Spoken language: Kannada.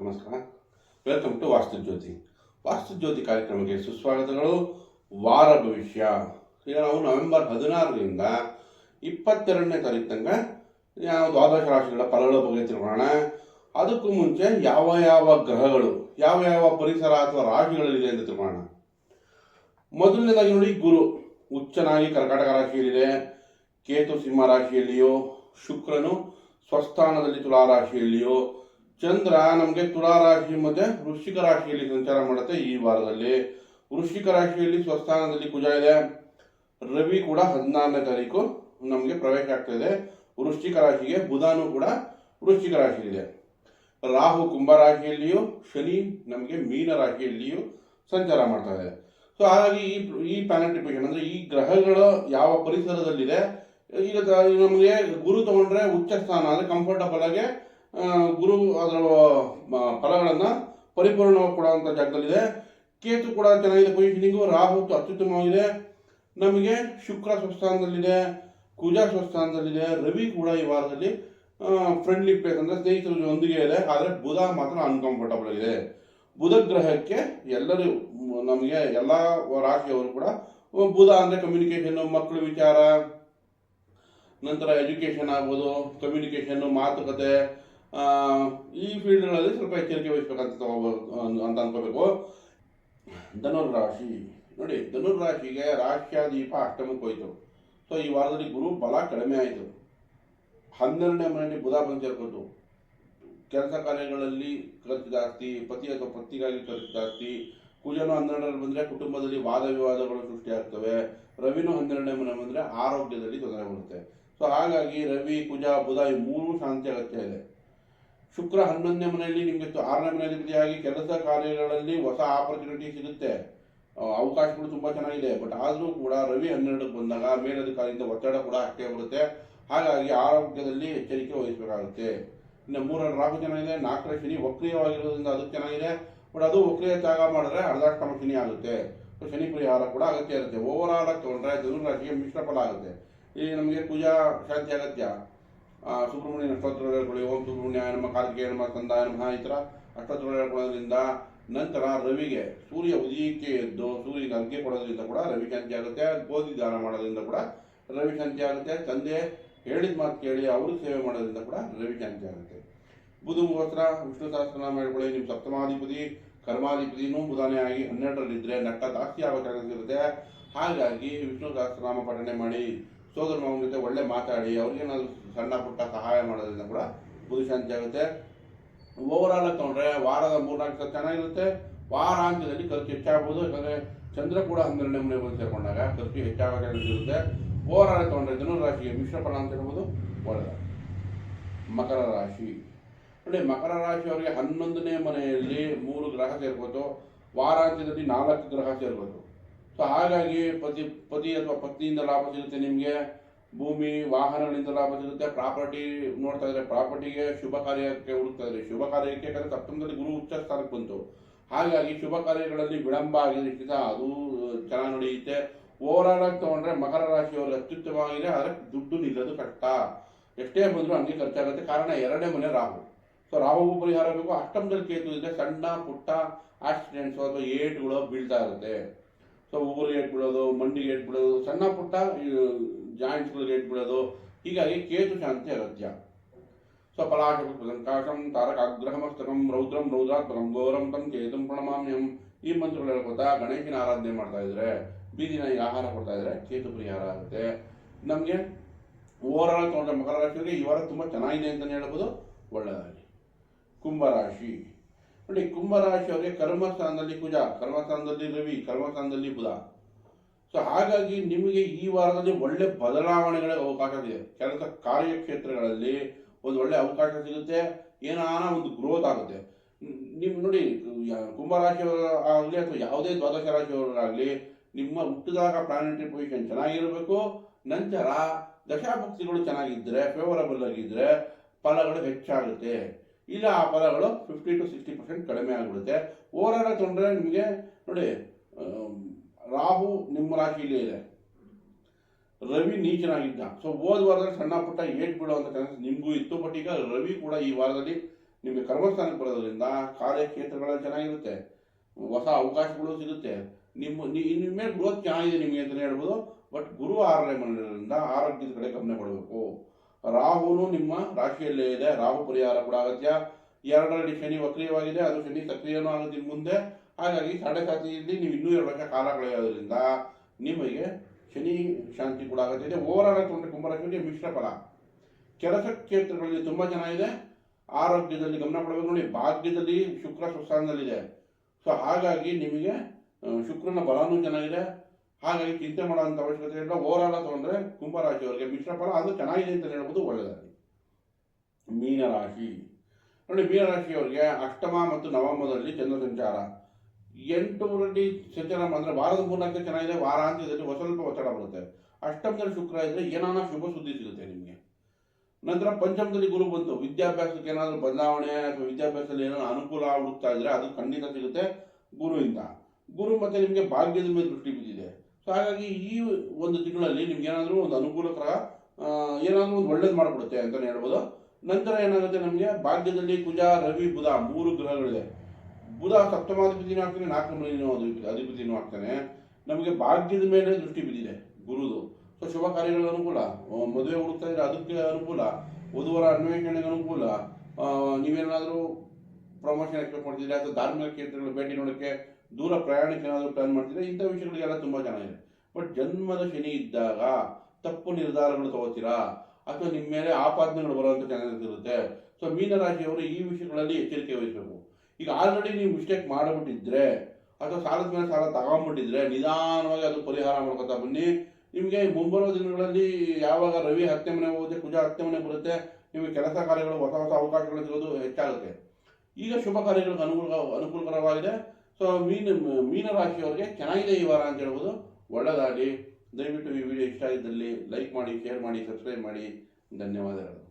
ನಮಸ್ಕಾರ. ವೆಲ್ಕಮ್ ಟು ವಾಸ್ತು ಜ್ಯೋತಿ ವಾಸ್ತು ಜ್ಯೋತಿ ಕಾರ್ಯಕ್ರಮಕ್ಕೆ ಸುಸ್ವಾಗತಗಳು ವಾರ ಭವಿಷ್ಯ. ಈಗ ನಾವು ನವೆಂಬರ್ ಹದಿನಾರರಿಂದ ಇಪ್ಪತ್ತೆರಡನೇ ತಾರೀಕು ತನಕ ನಾವು ದ್ವಾದಶ ರಾಶಿಗಳ ಫಲಗಳ ಬಗ್ಗೆ ತಿಳ್ಕೊಳ್ಳೋಣ. ಅದಕ್ಕೂ ಮುಂಚೆ ಯಾವ ಯಾವ ಗ್ರಹಗಳು, ಯಾವ ಯಾವ ಪರಿಸರ ಅಥವಾ ರಾಶಿಗಳಲ್ಲಿದೆ ಅಂತ ತಿಳ್ಕೊಳ್ಳೋಣ. ಮೊದಲನೇದಾಗಿ ನೋಡಿ ಗುರು. ಉಚ್ಚನಾಗಿ ಕರ್ಕಾಟಕ ರಾಶಿಯಲ್ಲಿದೆ. ಕೇತು ಸಿಂಹ ರಾಶಿಯಲ್ಲಿಯೋ, ಶುಕ್ರನು ಸ್ವಸ್ಥಾನದಲ್ಲಿ ತುಲಾ ರಾಶಿಯಲ್ಲಿಯೋ ಚಂದ್ರ ನಮಗೆ ತುಲಾ ರಾಶಿ ಮತ್ತೆ ವೃಶ್ಚಿಕ ರಾಶಿಯಲ್ಲಿ ಸಂಚಾರ ಮಾಡುತ್ತೆ ಈ ವಾರದಲ್ಲಿ. ವೃಶ್ಚಿಕ ರಾಶಿಯಲ್ಲಿ ಸ್ವಸ್ಥಾನದಲ್ಲಿ ಕುಜ ಇದೆ. ರವಿ ಕೂಡ ಹದಿನಾರನೇ ತಾರೀಕು ನಮಗೆ ಪ್ರವೇಶ ಆಗ್ತಾ ವೃಶ್ಚಿಕ ರಾಶಿಗೆ ಬುಧನು ಕೂಡ ವೃಶ್ಚಿಕ ರಾಶಿಯಲ್ಲಿದೆ. ರಾಹು ಕುಂಭ ರಾಶಿಯಲ್ಲಿಯೂ, ಶನಿ ನಮಗೆ ಮೀನ ರಾಶಿಯಲ್ಲಿಯೂ ಸಂಚಾರ ಮಾಡ್ತಾ ಇದೆ. ಸೊ ಹಾಗಾಗಿ ಈ ಈ ಪ್ಲಾನೆಟಿಫಿಕೇಶನ್ ಅಂದರೆ ಈ ಗ್ರಹಗಳು ಯಾವ ಪರಿಸರದಲ್ಲಿದೆ, ಈಗ ನಮಗೆ ಗುರು ತಗೊಂಡ್ರೆ ಉಚ್ಚ ಸ್ಥಾನ ಅಂದರೆ ಕಂಫರ್ಟಬಲ್ ಆಗಿ ಗುರು ಅದರ ಫಲಗಳನ್ನು ಪರಿಪೂರ್ಣವಾಗಿ ಕೊಡುವಂತ ಜಾಗದಲ್ಲಿದೆ. ಕೇತು ಕೂಡ ಚೆನ್ನಾಗಿದೆ ಪೊಸಿಷನಿಂಗು ರಾಹು ಅತ್ಯುತ್ತಮವಾಗಿದೆ. ನಮಗೆ ಶುಕ್ರ ಸ್ವಸ್ಥಾನದಲ್ಲಿದೆ, ಕುಜ ಸ್ವಸ್ಥಾನದಲ್ಲಿದೆ, ರವಿ ಕೂಡ ಈ ವಾರದಲ್ಲಿ ಫ್ರೆಂಡ್ಲಿ ಪ್ಲೇಸ್ ಅಂದ್ರೆ ಸ್ನೇಹಿತರ ಒಂದಿಗೆ ಇದೆ, ಆದರೆ ಬುಧ ಮಾತ್ರ ಅನ್ಕಂಫರ್ಟಬಲ್ ಇದೆ ಬುಧ ಗ್ರಹಕ್ಕೆ ಎಲ್ಲರೂ, ನಮಗೆ ಎಲ್ಲ ರಾಶಿಯವರು ಕೂಡ ಬುಧ ಅಂದರೆ ಕಮ್ಯುನಿಕೇಶನ್ ಮಕ್ಕಳ ವಿಚಾರ, ನಂತರ ಎಜುಕೇಶನ್ ಆಗ್ಬೋದು ಕಮ್ಯುನಿಕೇಶನ್ ಮಾತುಕತೆ ಈ ಫೀಲ್ಡ್ಗಳಲ್ಲಿ ಸ್ವಲ್ಪ ಎಚ್ಚರಿಕೆ ವಹಿಸ್ಬೇಕಂತ ತಗೋಬೇಕು ಅಂತ ಅನ್ಕೋಬೇಕು. ಧನುರ್ರಾಶಿ ನೋಡಿ ಧನುರ್ರಾಶಿಗೆ ರಾಶಿಯಾದೀಪ ಅಷ್ಟಮಕ್ಕೆ ಹೋಯಿತು. ಸೊ ಈ ವಾರದಲ್ಲಿ ಗುರು ಬಲ ಕಡಿಮೆ ಆಯಿತು. ಹನ್ನೆರಡನೇ ಮನೆಯಲ್ಲಿ ಬುಧ ಬಂದು ಕೆಲಸ ಕಾರ್ಯಗಳಲ್ಲಿ ಖರ್ಚು ಜಾಸ್ತಿ, ಪತಿ ಅಥವಾ ಪತ್ನಿಗಾಗಿ ಖರ್ಚು ಜಾಸ್ತಿ. ಕುಜನು ಹನ್ನೆರಡರಲ್ಲಿ ಬಂದರೆ ಕುಟುಂಬದಲ್ಲಿ ವಾದ ವಿವಾದಗಳು ಸೃಷ್ಟಿಯಾಗ್ತವೆ ರವಿನೂ ಹನ್ನೆರಡನೇ ಮನೆ ಬಂದರೆ ಆರೋಗ್ಯದಲ್ಲಿ ತೊಂದರೆ ಬರುತ್ತೆ. ಸೊ ಹಾಗಾಗಿ ರವಿ, ಕುಜ, ಬುಧ ಈ ಮೂರು ಶಾಂತಿ ಅಗತ್ಯ ಇದೆ. ಶುಕ್ರ ಹನ್ನೊಂದನೇ ಮನೆಯಲ್ಲಿ ನಿಮಗೆ ಆರನೇ ಮನೆಯಲ್ಲಿ ಕೆಲಸ ಕಾರ್ಯಗಳಲ್ಲಿ ಹೊಸ ಆಪರ್ಚುನಿಟಿ ಸಿಗುತ್ತೆ. ಅವಕಾಶಗಳು ತುಂಬಾ ಚೆನ್ನಾಗಿದೆ. ಬಟ್ ಆದರೂ ಕೂಡ ರವಿ ಹನ್ನೆರಡಕ್ಕೆ ಬಂದಾಗ ಮೇಲಧಿಕಾರಿಯಿಂದ ಒತ್ತಡ ಕೂಡ ಅಷ್ಟೇ ಬರುತ್ತೆ. ಹಾಗಾಗಿ ಆರೋಗ್ಯದಲ್ಲಿ ಎಚ್ಚರಿಕೆ ವಹಿಸಬೇಕಾಗುತ್ತೆ. ಇನ್ನು ಮೂರರ ರಾಹು ಚೆನ್ನಾಗಿದೆ ನಾಲ್ಕರ ಶನಿ ವಕ್ರೀಯವಾಗಿರೋದ್ರಿಂದ ಅದು ಚೆನ್ನಾಗಿದೆ. ಬಟ್ ಅದು ವಕ್ರಿಯ ತ್ಯಾಗ ಮಾಡಿದ್ರೆ ಅರ್ಧಾಷ್ಟಮ ಶನಿ ಆಗುತ್ತೆ. ಶನಿ ಪರಿಹಾರ ಕೂಡ ಅಗತ್ಯ ಇರುತ್ತೆ. ಓವರ್ ಆಲ್ ಆಗಿ ತಗೊಂಡ್ರೆ ಧನುರಾಶಿಗೆ ಮಿಶ್ರ ಫಲ ಆಗುತ್ತೆ. ಇಲ್ಲಿ ನಮಗೆ ಪೂಜಾ, ಶಾಂತಿ ಅಗತ್ಯ. ಸುಬ್ರಹ್ಮಣ್ಯ ಹೇಳ್ಕೊಳ್ಳಿ ಓಂ ಸುಬ್ರಹ್ಮಣ್ಯ ನಮ್ಮ ಕಾರ್ತಿಕೇಯ ನಮ್ಮ ಕಂದಾಯ ನಮಃ, ಈ ಥರ ಅಷ್ಟೋತ್ತರ ಹೇಳ್ಕೊಳ್ಳೋದ್ರಿಂದ ನಂತರ ರವಿಗೆ ಸೂರ್ಯ ಉದಯಕ್ಕೆ ಎದ್ದು ಸೂರ್ಯನ ಅರ್ಘ್ಯ ಕೊಡೋದ್ರಿಂದ ಕೂಡ ರವಿ ಶಾಂತಿ ಆಗುತ್ತೆ, ಗೋಧಿ ದಾನ ಮಾಡೋದ್ರಿಂದ ಕೂಡ ರವಿ ಶಾಂತಿ ಆಗುತ್ತೆ, ತಂದೆ ಹೇಳಿದ ಮಾತು ಕೇಳಿ ಅವರು ಸೇವೆ ಮಾಡೋದ್ರಿಂದ ಕೂಡ ರವಿ ಶಾಂತಿ ಆಗುತ್ತೆ. ಬುಧಗೋಸ್ಕರ ವಿಷ್ಣು ಸಹಸ್ರನಾಮ ಹೇಳ್ಕೊಳ್ಳಿ ನಿಮ್ಮ ಸಪ್ತಮಾಧಿಪತಿ ಕರ್ಮಾಧಿಪತಿನೂ ಬುಧಾನೇ ಆಗಿ ಹನ್ನೆರಡರಲ್ಲಿದ್ದರೆ ನಟ್ಟ ಜಾಸ್ತಿ ಆಗೋ ಹಾಗಾಗಿ ವಿಷ್ಣು ಸಹಸ್ರನಾಮ ಪಠಣೆ ಮಾಡಿ ಸೋದರ ಮಾವನ ಜೊತೆ ಒಳ್ಳೆ ಮಾತಾಡಿ ಅವ್ರಿಗೇನಾದ್ರು ಸಣ್ಣ ಪುಟ್ಟ ಸಹಾಯ ಮಾಡೋದ್ರಿಂದ ಕೂಡ ಬುದ್ಧಿಶಾಂತಿ ಶಾಂತಿ ಆಗುತ್ತೆ. ಓವರ್ ಆಲ್ ತೊಗೊಂಡ್ರೆ ವಾರದ ಮೂರ್ನಾಲ್ಕು ಸಲ ಚೆನ್ನಾಗಿರುತ್ತೆ ವಾರಾಂತ್ಯದಲ್ಲಿ ಖರ್ಚು ಹೆಚ್ಚಾಗ್ಬೋದು. ಯಾಕಂದ್ರೆ ಚಂದ್ರ ಕೂಡ ಹನ್ನೆರಡನೇ ಮನೆ ಬಂದು ಸೇರ್ಕೊಂಡಾಗ ಖರ್ಚು ಹೆಚ್ಚಾಗೋ ಇರುತ್ತೆ. ಓವರ್ ಆಲ್ ತಗೊಂಡ್ರೆ ಧನುರಾಶಿಗೆ ಮಿಶ್ರ ಫಲ ಅಂತ ಹೇಳ್ಬೋದು ಒಳ್ಳೆಯ ಮಕರ ರಾಶಿ. ನೋಡಿ, ಮಕರ ರಾಶಿಯವರಿಗೆ ಹನ್ನೊಂದನೇ ಮನೆಯಲ್ಲಿ ಮೂರು ಗ್ರಹ ಸೇರ್ಬೋದು. ವಾರಾಂತ್ಯದಲ್ಲಿ ನಾಲ್ಕು ಗ್ರಹ ಸೇರ್ಬೋದು. ಸೊ ಹಾಗಾಗಿ ಪತಿ ಪತಿ ಅಥವಾ ಪತ್ನಿಯಿಂದ ಲಾಭ ಸಿಗುತ್ತೆ ನಿಮಗೆ. ಭೂಮಿ, ವಾಹನಗಳಿಂದ ಲಾಭ ಸಿಗುತ್ತೆ. ಪ್ರಾಪರ್ಟಿ ನೋಡ್ತಾ ಇದ್ರೆ ಪ್ರಾಪರ್ಟಿಗೆ ಶುಭ ಕಾರ್ಯಕ್ಕೆ ಹುಡುಕ್ತಾ ಇದ್ರೆ, ಶುಭ ಕಾರ್ಯಕ್ಕೆ ಯಾಕಂದ್ರೆ ಸಪ್ತಮದಲ್ಲಿ ಗುರು ಉಚ್ಚ ಸ್ಥಾನಕ್ಕೆ ಬಂತು. ಹಾಗಾಗಿ ಶುಭ ಕಾರ್ಯಗಳಲ್ಲಿ ವಿಳಂಬ ಆಗಿರೋದ್ರಿಂದ ಅದು ಚೆನ್ನಾಗಿ ನಡೆಯುತ್ತೆ. ಓವರ್ ತಗೊಂಡ್ರೆ ಮಕರ ರಾಶಿಯವರು ಅತ್ಯುತ್ತಮವಾಗಿದೆ. ಆದರೆ ದುಡ್ಡು ನಿಲ್ಲೋದು ಕಷ್ಟ. ಎಷ್ಟೇ ಬಂದರೂ ಹಂಗೆ ಖರ್ಚಾಗುತ್ತೆ. ಕಾರಣ ಎರಡನೇ ಮನೆ ರಾಹು. ಸೊ ರಾಹು ಪರಿಹಾರ ಬೇಕು. ಅಷ್ಟಮದಲ್ಲಿ ಕೇತು ಇದ್ರೆ ಸಣ್ಣ ಪುಟ್ಟ ಆಕ್ಸಿಡೆಂಟ್ಸ್ ಅಥವಾ ಏಟ್ಗಳು ಬೀಳ್ತಾ ಇರುತ್ತೆ. ಸೊ ಉಗುರು ಏಟ್ ಬಿಡೋದು ಮಂಡಿಗೆ ಏಟ್ ಬಿಡೋದು ಸಣ್ಣ ಪುಟ್ಟ ಜಾಯಿಂಟ್ಸ್ಗಳಿಗೆ ಏಟ್ ಬಿಡೋದು ಹೀಗಾಗಿ ಕೇತು ಶಾಂತಿ ಅಗತ್ಯ. ಸೊ ತಾರಕ ತಾರಕಾಗ್ರಹಮಸ್ತಕಂ ರೌದ್ರಂ ರೌದ್ರಾತ್ಮಕಂ ಗೌರಂ ತಂ ಕೇತುಂ ಪ್ರಣಮಾಮ್ಯಂ ಈ ಮಂತ್ರಗಳು ಹೇಳ್ಕೊತಾ ಗಣೇಶನ ಆರಾಧನೆ ಮಾಡ್ತಾ ಇದ್ರೆ, ಬೀದಿನ ಆಹಾರ ಕೊಡ್ತಾ ಇದ್ರೆ ಕೇತು ಪರಿಹಾರ ಆಗುತ್ತೆ. ನಮಗೆ ಓವರ್ ಆಲ್ ತಗೊಂಡ್ರೆ ಮಕರ ರಾಶಿಯವರಿಗೆ ಈ ವಾರ ತುಂಬ ಚೆನ್ನಾಗಿದೆ ಅಂತಲೇ ಹೇಳ್ಬೋದು. ಒಳ್ಳೆಯದಾಗಿ ಕುಂಭರಾಶಿ ನೋಡಿ ಕುಂಭರಾಶಿಯವರಿಗೆ ಕರ್ಮಸ್ಥಾನದಲ್ಲಿ ಕುಜ, ಕರ್ಮಸ್ಥಾನದಲ್ಲಿ ರವಿ, ಕರ್ಮಸ್ಥಾನದಲ್ಲಿ ಬುಧ. ಸೊ ಹಾಗಾಗಿ ನಿಮಗೆ ಈ ವಾರದಲ್ಲಿ ಒಳ್ಳೆ ಬದಲಾವಣೆಗಳ ಅವಕಾಶ ಇದೆ. ಕೆಲಸ ಕಾರ್ಯಕ್ಷೇತ್ರಗಳಲ್ಲಿ ಒಂದು ಒಳ್ಳೆ ಅವಕಾಶ ಸಿಗುತ್ತೆ, ಏನಾನ ಒಂದು ಗ್ರೋತ್ ಆಗುತ್ತೆ. ನಿಮ್ಮ ನೋಡಿ ಕುಂಭರಾಶಿಯವರಾಗಲಿ ಅಥವಾ ಯಾವುದೇ ದ್ವಾದಶ ರಾಶಿಯವರಾಗಲಿ, ನಿಮ್ಮ ಹುಟ್ಟಿದಾಗ ಪ್ಲಾನೆಟರಿ ಪೊಸಿಷನ್ ಚೆನ್ನಾಗಿರಬೇಕು. ನಂತರ ದಶಾಭಕ್ತಿಗಳು ಚೆನ್ನಾಗಿದ್ದರೆ ಫೇವರಬಲ್ ಆಗಿದ್ದರೆ ಫಲಗಳು ಹೆಚ್ಚಾಗುತ್ತೆ. ಇಲ್ಲ ಆ ಫಲಗಳು ಫಿಫ್ಟಿ ಟು ಸಿಕ್ಸ್ಟಿ ಪರ್ಸೆಂಟ್ ಕಡಿಮೆ ಆಗಿಬಿಡುತ್ತೆ. ಓವರಾಲ್ ತೊಂದರೆ ನಿಮಗೆ ನೋಡಿ ರಾಹು ನಿಮ್ಮ ರಾಶಿಯಲ್ಲೇ ಇದೆ. ರವಿ ನೀಚನಾಗಿದ್ದ. ಸೊ ಹೋದ ವಾರದಲ್ಲಿ ಸಣ್ಣ ಪುಟ್ಟ ಏಟ್ ಬೀಳುವಂಥ ಚಾನ್ಸಸ್ ನಿಮಗೂ ಇತ್ತು ಬಟ್ ಈಗ ರವಿ ಕೂಡ ಈ ವಾರದಲ್ಲಿ ನಿಮಗೆ ಕರ್ಮಸ್ಥಾನಕ್ಕೆ ಬರೋದ್ರಿಂದ ಕಾರ್ಯಕ್ಷೇತ್ರಗಳಲ್ಲಿ ಚೆನ್ನಾಗಿರುತ್ತೆ. ಹೊಸ ಅವಕಾಶಗಳು ಸಿಗುತ್ತೆ. ನಿಮ್ಮ ನಿಮ್ಮ ಮೇಲೆ ಗ್ರೋತ್ ಚೆನ್ನಾಗಿದೆ ನಿಮಗೆ ಅಂತಲೇ ಹೇಳ್ಬೋದು ಬಟ್ ಗುರು ಆರನೇ ಮನೆಯಿಂದ ಆರೋಗ್ಯದ ಕಡೆ ಗಮನ ಕೊಡಬೇಕು. ರಾಹುನು ನಿಮ್ಮ ರಾಶಿಯಲ್ಲೇ ಇದೆ. ರಾಹು ಪರಿಹಾರ ಕೂಡ ಅಗತ್ಯ. ಎರಡರಲ್ಲಿ ಶನಿ ವಕ್ರಿಯವಾಗಿದೆ. ಅದು ಶನಿ ಸಕ್ರಿಯನೂ ಆಗುತ್ತೆ ಮುಂದೆ. ಹಾಗಾಗಿ ಸಾಡೆ ಸಾತಿಯಲ್ಲಿ ನೀವು ಇನ್ನೂ ಎರಡು ವರ್ಷ ಕಾಲ ಕಳೆಯೋದ್ರಿಂದ ನಿಮಗೆ ಶನಿ ಶಾಂತಿ ಕೂಡ ಆಗುತ್ತೆ ಇದೆ. ಓವರ್ ತೊಂದರೆ ಕುಂಭರಾಶಿಯಲ್ಲಿ ಮಿಶ್ರ ಫಲ. ಕೆಲಸ ಕ್ಷೇತ್ರಗಳಲ್ಲಿ ತುಂಬ ಚೆನ್ನಾಗಿದೆ ಆರೋಗ್ಯದಲ್ಲಿ ಗಮನ ಕೊಡಬೇಕು ನೋಡಿ. ಭಾಗ್ಯದಲ್ಲಿ ಶುಕ್ರ ಸ್ವಸ್ಥಾನದಲ್ಲಿದೆ. ಸೊ ಹಾಗಾಗಿ ನಿಮಗೆ ಶುಕ್ರನ ಬಲನೂ ಚೆನ್ನಾಗಿದೆ. ಹಾಗಾಗಿ ಚಿಂತೆ ಮಾಡುವಂಥ ಅವಶ್ಯಕತೆ ಇಲ್ಲ. ಓವರ್ ಆಲ್ ತಗೊಂಡ್ರೆ ಕುಂಭರಾಶಿಯವರಿಗೆ ಮಿಶ್ರ ಫಲ, ಅದು ಚೆನ್ನಾಗಿದೆ ಅಂತ ಹೇಳ್ಬೋದು ಒಳ್ಳೆಯದಾಗಿ. ಮೀನರಾಶಿ. ನೋಡಿ, ಮೀನರಾಶಿಯವರಿಗೆ ಅಷ್ಟಮ ಮತ್ತು ನವಮದಲ್ಲಿ ಚಂದ್ರ ಸಂಚಾರ ಎಂಟೂರಲ್ಲಿ ಸಂಚಾರ ಅಂದರೆ ವಾರದ ಮೂರ್ನಾಲ್ಕು ಚೆನ್ನಾಗಿದೆ, ವಾರಾಂತ್ಯದಲ್ಲಿ ಸ್ವಲ್ಪ ಒತ್ತಡ ಬರುತ್ತೆ. ಅಷ್ಟಮದಲ್ಲಿ ಶುಕ್ರ ಇದ್ದರೆ ಏನಾನ ಶುಭ ಸುದ್ದಿ ಸಿಗುತ್ತೆ ನಿಮಗೆ. ನಂತರ ಪಂಚಮದಲ್ಲಿ ಗುರು ಬಂತು. ವಿದ್ಯಾಭ್ಯಾಸಕ್ಕೆ ಏನಾದರೂ ಬದಲಾವಣೆ ಅಥವಾ ವಿದ್ಯಾಭ್ಯಾಸದಲ್ಲಿ ಏನಾದರೂ ಅನುಕೂಲ ಹುಡುಕ್ತಾ ಇದ್ರೆ ಅದು ಖಂಡಿತ ಸಿಗುತ್ತೆ ಗುರುವಿಂದ. ಗುರು ಮತ್ತೆ ನಿಮಗೆ ಭಾಗ್ಯದ ಮೇಲೆ ದೃಷ್ಟಿ ಸೊ ಹಾಗಾಗಿ ಈ ಒಂದು ತಿಂಗಳಲ್ಲಿ ನಿಮ್ಗೆ ಏನಾದರೂ ಒಂದು ಅನುಕೂಲಕರ ಏನಾದರೂ ಒಂದು ಒಳ್ಳೇದು ಮಾಡಿಕೊಡುತ್ತೆ ಅಂತಲೇ ಹೇಳ್ಬೋದು. ನಂತರ ಏನಾಗುತ್ತೆ ನಮಗೆ? ಭಾಗ್ಯದಲ್ಲಿ ಕುಜ, ರವಿ, ಬುಧ ಮೂರು ಗ್ರಹಗಳಿದೆ. ಬುಧ ಸಪ್ತಮಾಧಿಪತಿನೂ ಆಗ್ತಾನೆ, ನಾಲ್ಕು ಅಧಿಪತಿ ಅಧಿಪತಿನೂ ಆಗ್ತಾನೆ. ನಮಗೆ ಭಾಗ್ಯದ ಮೇಲೆ ದೃಷ್ಟಿ ಬಿದ್ದಿದೆ ಗುರುದು. ಸೊ ಶುಭ ಕಾರ್ಯಗಳ ಅನುಕೂಲ? ಮದುವೆ ಹುಡುಕ್ತಾ ಇದ್ರೆ ಅದಕ್ಕೆ ಅನುಕೂಲ. ವಧುವರ ಅನ್ವೇಷಣೆಗೆ ಅನುಕೂಲ? ನೀವೇನಾದರೂ ಪ್ರಮೋಷನ್ ಎಕ್ಸ್ಪೆಕ್ಟ್ ಮಾಡ್ತಿದ್ರೆ ಅಥವಾ ಧಾರ್ಮಿಕ ಕ್ಷೇತ್ರಗಳು ಭೇಟಿ ನೋಡೋಕ್ಕೆ ದೂರ ಪ್ರಯಾಣಕ್ಕೆ ಏನಾದರೂ ಪ್ಲಾನ್ ಮಾಡ್ತಿದ್ರೆ ಇಂಥ ವಿಷಯಗಳಿಗೆಲ್ಲ ತುಂಬ ಚೆನ್ನಾಗಿದೆ ಬಟ್ ಜನ್ಮದ ಶನಿ ಇದ್ದಾಗ ತಪ್ಪು ನಿರ್ಧಾರಗಳು ತಗೋತೀರಾ? ಅಥವಾ ನಿಮ್ಮ ಮೇಲೆ ಆಪಾದನೆಗಳು ಬರುವಂಥ ಚಾನ್ಸಸ್ ಇರುತ್ತೆ. ಸೊ ಮೀನರಾಶಿಯವರು ಈ ವಿಷಯಗಳಲ್ಲಿ ಎಚ್ಚರಿಕೆ ವಹಿಸಬೇಕು. ಈಗ ಆಲ್ರೆಡಿ ನೀವು ಮಿಸ್ಟೇಕ್ ಮಾಡಿಬಿಟ್ಟಿದ್ರೆ, ಅಥವಾ ಸಾಲದ ಮೇಲೆ ಸಾಲ ತಗೊಂಡ್ಬಿಟ್ಟಿದ್ರೆ ನಿಧಾನವಾಗಿ ಅದು ಪರಿಹಾರ ಮಾಡ್ಕೊತಾ ಬನ್ನಿ. ನಿಮಗೆ ಮುಂಬರುವ ದಿನಗಳಲ್ಲಿ ಯಾವಾಗ ರವಿ ಹತ್ತೆ ಮನೆ ಹೋಗುತ್ತೆ, ಕುಜ ಹತ್ತೆ ಮನೆ ಬರುತ್ತೆ, ನಿಮಗೆ ಕೆಲಸ ಕಾರ್ಯಗಳು, ಹೊಸ ಹೊಸ ಅವಕಾಶಗಳು ಸಿಗೋದು ಹೆಚ್ಚಾಗುತ್ತೆ. ಈಗ ಶುಭ ಕಾರ್ಯಗಳಿಗೆ ಅನುಕೂಲ, ಅನುಕೂಲಕರವಾಗಿದೆ. ಸೊ ಮೀನ ಮೀನರಾಶಿಯವರಿಗೆ ಚೆನ್ನಾಗಿದೆ ಈ ವಾರ ಅಂತ ಹೇಳ್ಬೋದು. ಒಳ್ಳೆಯದಾಗಲಿ ದಯವಿಟ್ಟು ಈ ವಿಡಿಯೋ ಇಷ್ಟ ಆಗಿದ್ದಲ್ಲಿ ಲೈಕ್ ಮಾಡಿ ಶೇರ್ ಮಾಡಿ ಸಬ್ಸ್ಕ್ರೈಬ್ ಮಾಡಿ. ಧನ್ಯವಾದಗಳು.